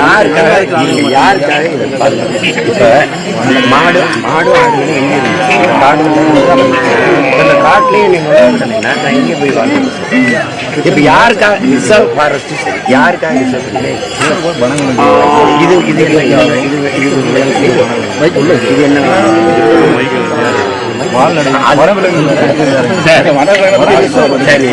யாருக்காக யாருக்காக இப்ப அந்த மாடு மாடு ஆடுகள் எங்க இருந்துச்சு. இப்ப இந்த காட்டுலயே நீங்க விளையாடுனீங்கன்னா நான் எங்க போய் வாழ்றது இப்ப யாருக்காக ரிசர்வ் ஃபாரஸ்ட் சரி யாருக்காக ரிசர்வ் இல்லை இது இது இது இது இது இது என்ன சரி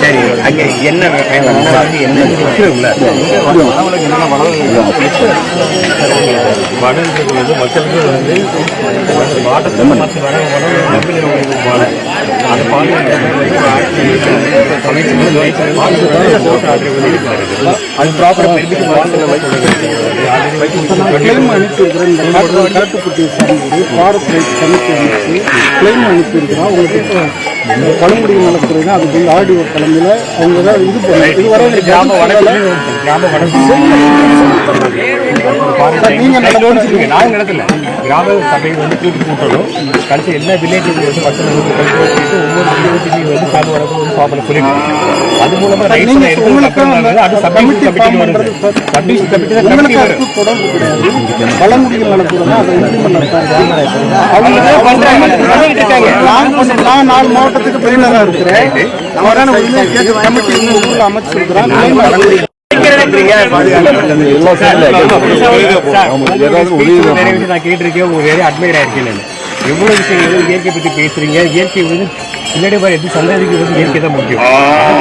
சரி அங்க என்ன என்ன மக்களுக்கு வந்து மாட்டத்தை அந்த அது ப்ராப்பராக கிளைம் அனுப்பியிருக்கிறோம் இந்த காட்டு காட்டுக்குட்டி சார்ந்தது ஃபாரஸ்ட் ரைட் கமிட்டி அனுப்பிச்சு கிளைம் அனுப்பியிருக்கிறோம் உங்களுக்கு பழங்குடி நலத்துறை அதுக்கு வந்து ஆடியோ தலைமையில் அவங்க தான் இது பண்ணி இது கிராம வடக்கு கிராம வடக்கு நாங்கள் நடத்தல கிராம சபை வந்து கூட்டி கூட்டணும் கடைசி எல்லா வில்லேஜுக்கு வந்து மக்கள் வந்து கல்வி வச்சுட்டு ஒவ்வொரு வில்லேஜுக்கு வந்து கால் வடக்கு வந்து ஃபார்ம் சொல்லிட்டு அது மூலமா ரைட்ஸ் நீங்க எடுத்து உங்களுக்கு அப்புறம் அந்த அது சப்டிவிஷன் committee கமிட்டி form வருது. பண்றது சப்டிவிஷன் கமிட்டி தான் உங்களுக்கு கமிட்டி வரும். அதுக்கு தொடர்பு கிடையாது. பழங்குடிகள் நலத்துறை தான் அதை இம்ப்ளிமெண்ட் நடத்தாங்க அவங்க தான் பண்றாங்க? பண்ணிட்டு இருக்காங்க நான் நாலு மாவட்டத்துக்கு பெரியனராக இருக்கிறேன். அவரான கமிட்டி ஊரில் அமைச்சிருக்கிறேன் அனுப்பி நான் கேட்டிருக்கேன் உங்க வேற அட்மையர் ஆயிருக்கேன் எவ்வளவு விஷயங்கள் இயற்கை பத்தி பேசுறீங்க? இயற்கை வந்து பின்னாடி வர எது சந்ததிக்கு வந்து இயற்கை தான் முக்கியம்.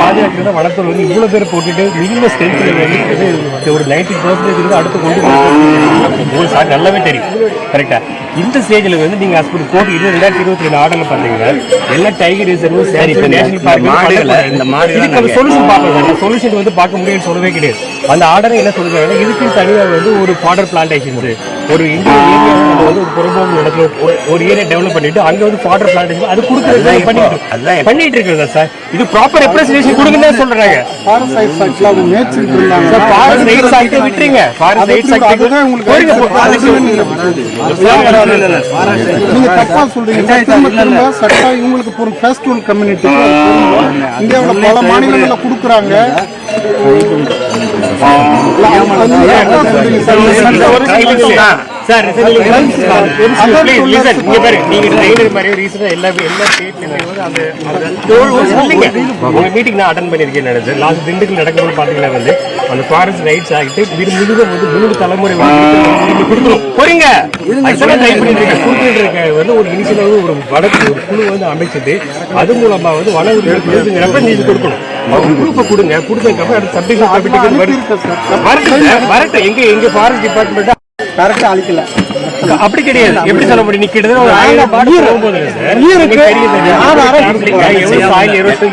பாதுகாக்கிறது வளர்த்துறது வந்து இவ்வளவு பேர் போட்டுட்டு மினிமம் ஸ்ட்ரென்த்ல வந்து ஒரு நைன்டி பர்சன்டேஜ் வந்து அடுத்து கொண்டு போகணும் சார் நல்லாவே தெரியும். கரெக்டா இந்த ஸ்டேஜ்ல வந்து நீங்க ஹாஸ்பிட்டல் கோர்ட் இது ரெண்டாயிரத்தி இருபத்தி ரெண்டு ஆர்டர்ல பாத்தீங்கன்னா எல்லா டைகர் ரிசர்வ் சரி, இப்ப இந்த நேஷனல் பார்க் மாடுகளை, இந்த மாடுகளை இதுக்கு சொல்யூஷன் பார்க்கலாம் சொல்யூஷன் வந்து பார்க்க முடியும்னு சொல்லவே கிடையாது. அந்த ஆர்டரை என்ன சொல்றாங்கன்னா இதுக்கு தனியாக வந்து ஒரு ஃபாடர் பிளான்டேஷன்ஸ் ஒரு இந்தியன் ஏரியா வந்து ஒரு புறம்போக்கு இடத்துல ஒரு- ஒரு ஏரியா டெவலப் பண்ணிட்டு அங்க வந்து ஃபாடர் பிளான்டேஷன் அது கொடுக்குறது பண்ணிட்டு இப்போ. பண்ணிட்டு இருக்கிறதா சார். இது ப்ராப்பர் ரெப்ரஸன்டேஷன் கொடுங்கன்னு தான் சொல்றாங்க. ஃபாரஸ்ட் ரைட்ஸ் ஆக்டில் அவங்க மேய்ச்சிட்டு இருந்தாங்க. சார் ஃபாரஸ்ட் ரைட்ஸ் ஆக்ட் விட்டுறீங்க ஃபாரஸ்ட் ரைட்ஸ் ஆக்ட் அதுதான் உங்களுக்கு போறீங்க போ- அதுக்கு நீங்க தப்பா சொல்றீங்க. திரும்ப திரும்ப சட்டம் இவங்களுக்கு ஒரு ஃபெஸ்டிவல் கம்யூனிட்டி இந்தியாவுல பல மாநிலங்கள்ல கொடுக்குறாங்க. சார் ப்ளீஸ் லிசன் இங்க பாரு நீங்க ட்ரைனர் மாதிரி ரீசனா எல்லா எல்லா ஸ்டேட்லயுமே அந்த சொல்லுங்க உங்க மீட்டிங் நான் அட்டன் பண்ணிருக்கேன் நினைச்சு லாஸ்ட் திண்டுக்கல் நடக்கும்போது பாத்தீங்கன்னா வந்து அந்த ஃபாரஸ்ட் ரைட்ஸ் ஆகிட்டு வீடு முழுக்க வந்து மூணு தலைமுறை கொடுக்கணும் போறீங்க ட்ரை பண்ணிட்டு இருக்கேன் வந்து ஒரு இனிஷியலாக ஒரு வடக்கு ஒரு குழு வந்து அமைச்சிட்டு அது மூலமா வந்து வன உரிமை கொடுக்கணும். அவங்க குரூப்பை கொடுங்க. கொடுத்ததுக்கப்புறம் அது சப்டிஷன் கமிட்டிக்கு வரட்டும் எங்க எங்க ஃபாரஸ்ட் டிபார்ட்மெண்ட் கரெக்டா அழிக்கல அப்படி கிடையாது. எப்படி சொல்ல முடியும்? நீ கிட்டத்தட்ட ஒரு ஆயிரம் பாட்டு போகும்போது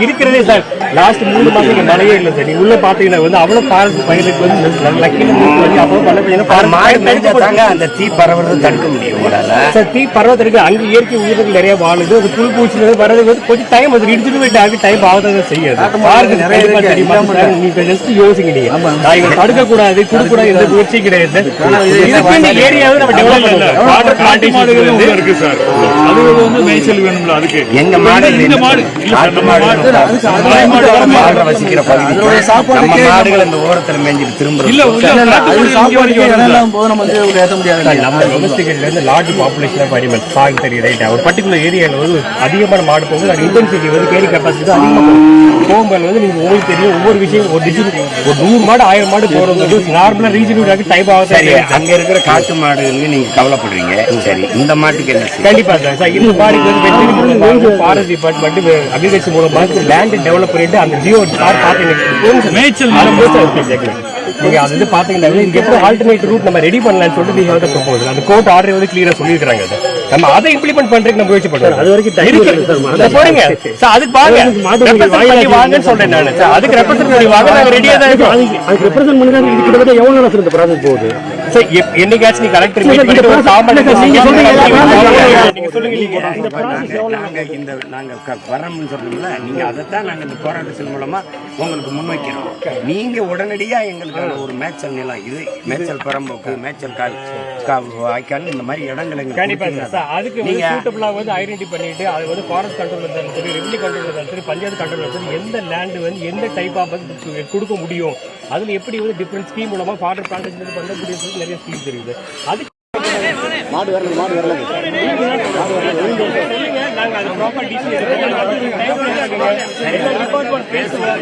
இருக்கிறதே சார். லாஸ்ட் மூணு மாசம் மழையே இல்லை சார். நீ உள்ள பாத்தீங்கன்னா வந்து அவ்வளவு ஃபாரஸ்ட் பயிருக்கு வந்து அவ்வளவு அது தாங்க அந்த தீ பரவுறது தடுக்க முடியும் சார் தீ பர்வதம் இருக்கு அங்க இயற்கை உயிர்கள் நிறைய வாழுது. அது புல் பூச்சி வரது வந்து கொஞ்சம் டைம் அது இடிச்சுட்டு ஆகி டைம் ஆகுதான் செய்யாது. பாருங்க தெரியுமா? சார், நீங்க ஜஸ்ட் யோசிங்க நீங்க நான் இவங்க தடுக்க கூடாது கொடுக்க கூடாது எந்த முயற்சி கிடையாது ஏரியாவை நம்ம டெவலப் பண்ணலாம் வாட்டர் பிளான்டேஷன் வந்து இருக்கு சார். அது வந்து மேய்ச்சல் வேணும்ல அதுக்கு. எங்க மாடு இந்த மாடு இல்ல சார், நாட்டு நம்ம மாடு மாடு. மாடு வசிக்கிற பகுதி. நம்ம மாடுகள் இந்த ஓரத்துல மேய்ஞ்சிட்டு திரும்புறது. இல்ல நம்ம இருந்து லார்ஜ் பாப்புலேஷன் ஆஃப் அனிமல்ஸ் சாங் தெரியும் ரைட் ஒரு பர்டிகுலர் ஏரியால வந்து அதிகமான மாடு போகும்போது அது இன்டென்சிட்டி வந்து கேரி கெப்பாசிட்டி அதிகமாக போகும் போகும்போது வந்து நீங்க உங்களுக்கு தெரியும் ஒவ்வொரு விஷயம் ஒரு டிஸ்ட்ரிக்ட் ஒரு நூறு மாடு ஆயிரம் மாடு போறது நார்மலா ரீஜனுக்காக டைப் ஆகுது. அங்க இருக்கிற காட்டு மாடுகளுக்கு நீங்க கவலைப்படுறீங்க. சரி இந்த மாட்டுக்கு என்ன கண்டிப்பா சார். சார் இந்த வந்து வெட்டரி ஃபாரஸ்ட் டிபார்ட்மெண்ட் அக்ரிகல்ச்சர் மூலமா லேண்ட் டெவலப் பண்ணிட்டு அந்த ஜியோ சார் பாத்தீங்கன்னா மேய்ச்சல் நீங்க அது வந்து பாத்தீங்கன்னா இங்க எப்படி ஆல்டர்னேட் ரூட் நம்ம ரெடி பண்ணலாம்னு சொல்லிட்டு நீங்க வந்து ப்ரொபோசல் அந்த கோர்ட் ஆர்டர் வந்து கிளியரா சொல்லிருக்காங்க அது நம்ம அதை இம்ப்ளிமெண்ட் பண்றதுக்கு நம்ம முயற்சி பண்றோம் அது வரைக்கும் இருக்கு. போறீங்க சார் அதுக்கு வாங்க பண்ணி வாங்கன்னு சொல்றேன் நான். சார் அதுக்கு ரெப்ரசென்ட் பண்ணி வாங்க. நாங்க ரெடியா தான் இருக்கோம். அதுக்கு ரெப்ரசென்ட் பண்ணுறது இது கிட்டத்தட்ட எவ்வளோ நேரம் இந்த ப்ராசஸ் போகுது? என்னைக்காச்சும் நீ கலெக்டர் நீங்க சொல்லுங்க. நீங்க இந்த process எவ்வளவு நாங்க இந்த நாங்க க- வரோம்னு சொல்றோம்ல நீங்க அதைத்தான் நாங்க இந்த போராட்டத்தின் மூலமா உங்களுக்கு முன்வைக்கிறோம். நீங்க உடனடியா எங்களுக்கான ஒரு மேய்ச்சல் நிலம் இது மேய்ச்சல் பரம்போக்கு மேய்ச்சல் கால் வாய்க்கால் இந்த மாதிரி இடங்களை எங்களுக்கு கண்டிப்பா சார். அதுக்கு வந்து நீங்க சூட்டபிளா வந்து ஐடென்டி பண்ணிட்டு அது வந்து ஃபாரஸ்ட் கண்ட்ரோல் இருந்தாலும் சரி ரெவன்யூ கண்ட்ரோல் இருந்தாலும் சரி பஞ்சாயத்து கண்ட்ரோல் இருந்தாலும் சரி எந்த லேண்ட் வந்து எந்த டைப் ஆஃப் வந்து கொடுக்க முடியும்? அதுல எப்படி வந்து டிஃப்ரெண்ட் ஸ்கீம் மூலமா ஃபாடர் பிளான்டேஷன் பண்ண முடியும் நிறைய ஸ்கீம் தெரியுது. அது மாடு வரல மாடு வரல. நாங்க அது ப்ராப்பர் டிசி டிபார்ட்மெண்ட் பேசுவோம்